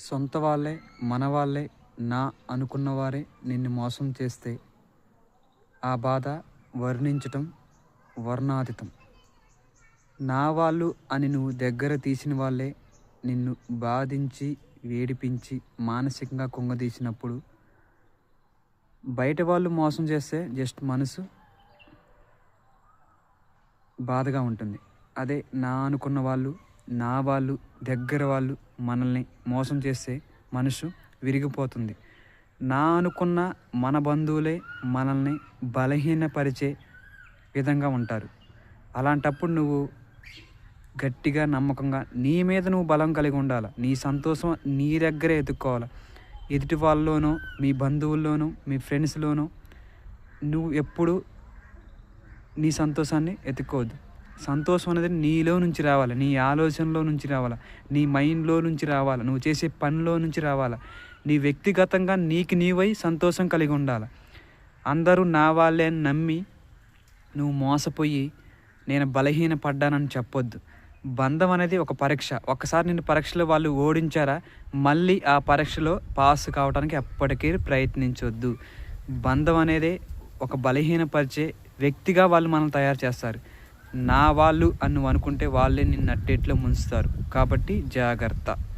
సొంత వాళ్ళే మన వాళ్ళే నా అనుకున్న వారే నిన్ను మోసం చేస్తే ఆ బాధ వర్ణించటం వర్ణాతీతం. నా వాళ్ళు అని నువ్వు దగ్గర తీసిన వాళ్ళే నిన్ను బాధించి వేడిపించి మానసికంగా కుంగదీసినప్పుడు బయట వాళ్ళు మోసం చేస్తే జస్ట్ మనసు బాధగా ఉంటుంది. అదే నా అనుకున్న వాళ్ళు నా వాళ్ళు దగ్గర వాళ్ళు మనల్ని మోసం చేస్తే మనసు విరిగిపోతుంది. నా అనుకున్న మన బంధువులే మనల్ని బలహీనపరిచే విధంగా ఉంటారు. అలాంటప్పుడు నువ్వు గట్టిగా నమ్మకంగా నీ మీద నువ్వు బలం కలిగి ఉండాలి? నీ సంతోషం నీ దగ్గరే ఎదుక్కోవాలి ఎదుటి వాళ్ళలోనో మీ బంధువుల్లోనూ మీ ఫ్రెండ్స్లోనో నువ్వు ఎప్పుడు నీ సంతోషాన్ని ఎత్తుకోవద్దు సంతోషం అనేది నీలో నుంచి రావాలి. నీ ఆలోచనలో నుంచి రావాలి. నీ మైండ్లో నుంచి రావాలి. నువ్వు చేసే పనిలో నుంచి రావాలి. నీ వ్యక్తిగతంగా నీకు నీవై సంతోషం కలిగి ఉండాలి. అందరూ నా వాళ్ళే అని నమ్మి నువ్వు మోసపోయి నేను బలహీన పడ్డానని చెప్పొద్దు. బంధం అనేది ఒక పరీక్ష. ఒకసారి నేను పరీక్షలో వాళ్ళు ఓడించారా? మళ్ళీ ఆ పరీక్షలో పాస్ కావడానికి ఎప్పటికీ ప్రయత్నించొద్దు. బంధం అనేది ఒక బలహీనపరిచే వ్యక్తిగా వాళ్ళు మనం తయారు చేస్తారు. నా వాళ్ళు అని నువ్వు అనుకుంటే వాళ్ళే నిన్ను అట్టేట్లో ముంచుతారు. కాబట్టి జాగ్రత్త.